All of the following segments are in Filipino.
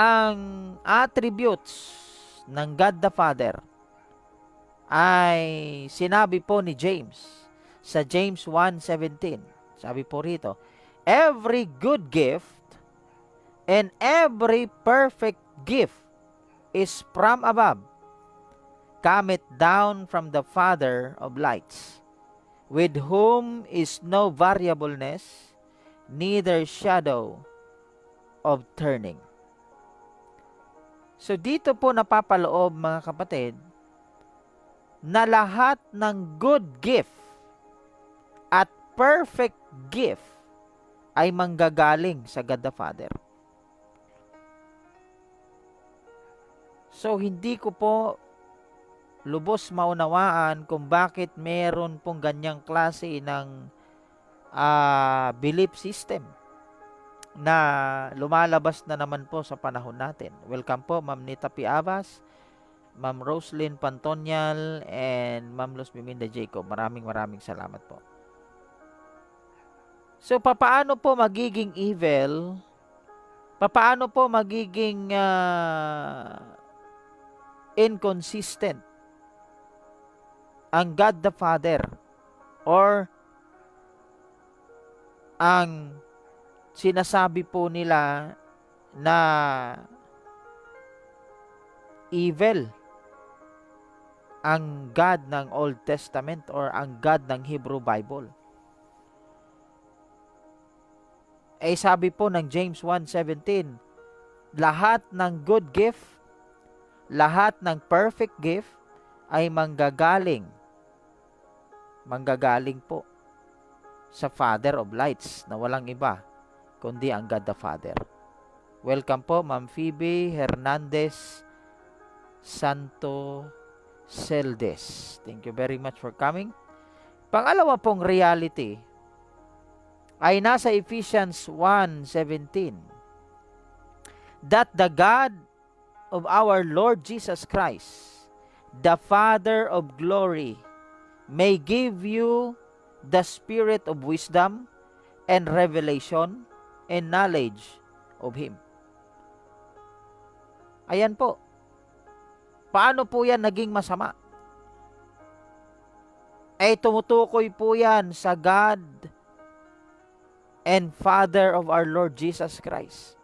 ang attributes ng God the Father ay sinabi po ni James sa James 1:17. Sabi po rito, every good gift and every perfect gift is from above, cometh down from the Father of lights, with whom is no variableness, neither shadow of turning. So dito po napapaloob mga kapatid na lahat ng good gift at perfect gift ay manggagaling sa God the Father. So hindi ko po lubos maunawaan kung bakit meron pong ganyang klase ng ah, belief system na lumalabas na naman po sa panahon natin. Welcome po Ma'am Nita Piavas, Ma'am Roslyn Pantonyal, and Ma'am Luz Biminda Jacob. Maraming maraming salamat po. So, papaano po magiging evil? Papaano po magiging ah, inconsistent ang God the Father or ang sinasabi po nila na evil ang God ng Old Testament or ang God ng Hebrew Bible. Eh sabi po ng James 1:17, lahat ng good gift, lahat ng perfect gift ay manggagaling manggagaling po sa Father of Lights na walang iba kundi ang God the Father. Welcome po Ma'am Phoebe Hernandez Santo Celdes. Thank you very much for coming. Pangalawa pong reality ay nasa Ephesians 1:17 that the God of our Lord Jesus Christ, the Father of glory, may give you the spirit of wisdom and revelation and knowledge of Him. Ayan po. Paano po yan naging masama? Ay tumutukoy po yan sa God and Father of our Lord Jesus Christ.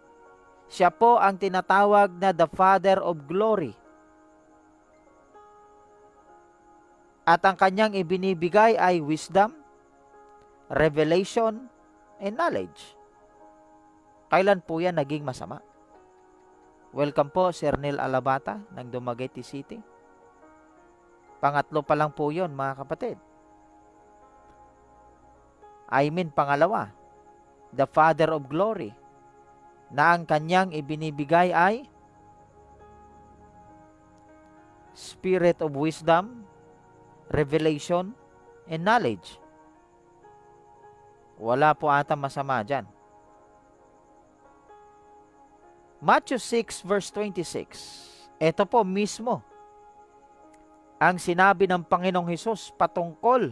Siya po ang tinatawag na the Father of Glory. At ang kanyang ibinibigay ay wisdom, revelation, and knowledge. Kailan po yan naging masama? Welcome po, Sir Neil Alabata ng Dumaguete City. Pangatlo pa lang po yon mga kapatid. I mean, pangalawa, the Father of Glory, na ang kanyang ibinibigay ay Spirit of Wisdom, Revelation, and Knowledge. Wala po ata masama dyan. Matthew 6 verse 26. Ito po mismo ang sinabi ng Panginoong Hesus patungkol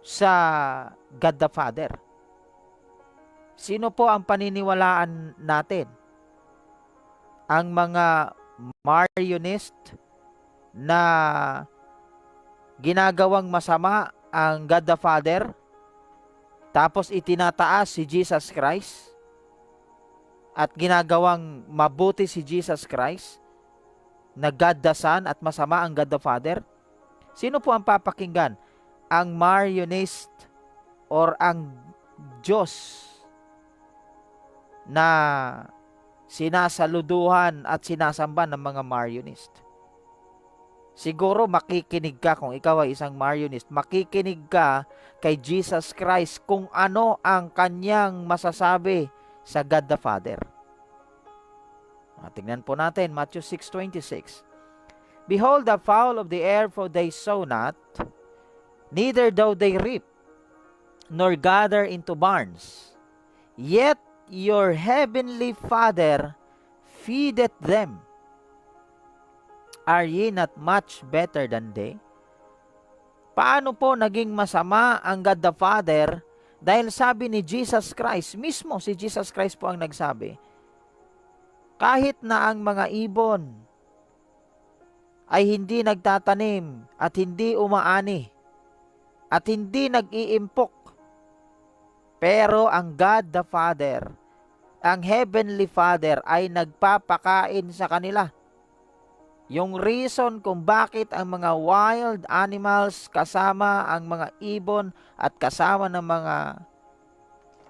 sa God the Father. Sino po ang paniniwalaan natin? Ang mga marionist na ginagawang masama ang God the Father tapos itinataas si Jesus Christ at ginagawang mabuti si Jesus Christ na God the Son at masama ang God the Father? Sino po ang papakinggan? Ang marionist or ang Diyos na sinasaluduhan at sinasamba ng mga marionist? Siguro makikinig ka kung ikaw ay isang marionist, makikinig ka kay Jesus Christ kung ano ang kanyang masasabi sa God the Father. Ah, tingnan po natin, Matthew 6.26. Behold the fowl of the air, for they sow not, neither do they reap, nor gather into barns. Yet your heavenly Father feedeth them. Are ye not much better than they? Paano po naging masama ang God the Father dahil sabi ni Jesus Christ, mismo si Jesus Christ po ang nagsabi, Kahit na ang mga ibon ay hindi nagtatanim at hindi umaani at hindi nag-iimpok. Pero ang God the Father, ang Heavenly Father ay nagpapakain sa kanila. Yung reason kung bakit ang mga wild animals kasama ang mga ibon at kasama ng mga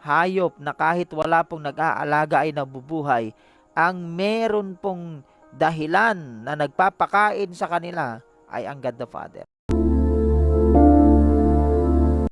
hayop na kahit wala pong nag-aalaga ay nabubuhay, ang meron pong dahilan na nagpapakain sa kanila ay ang God the Father.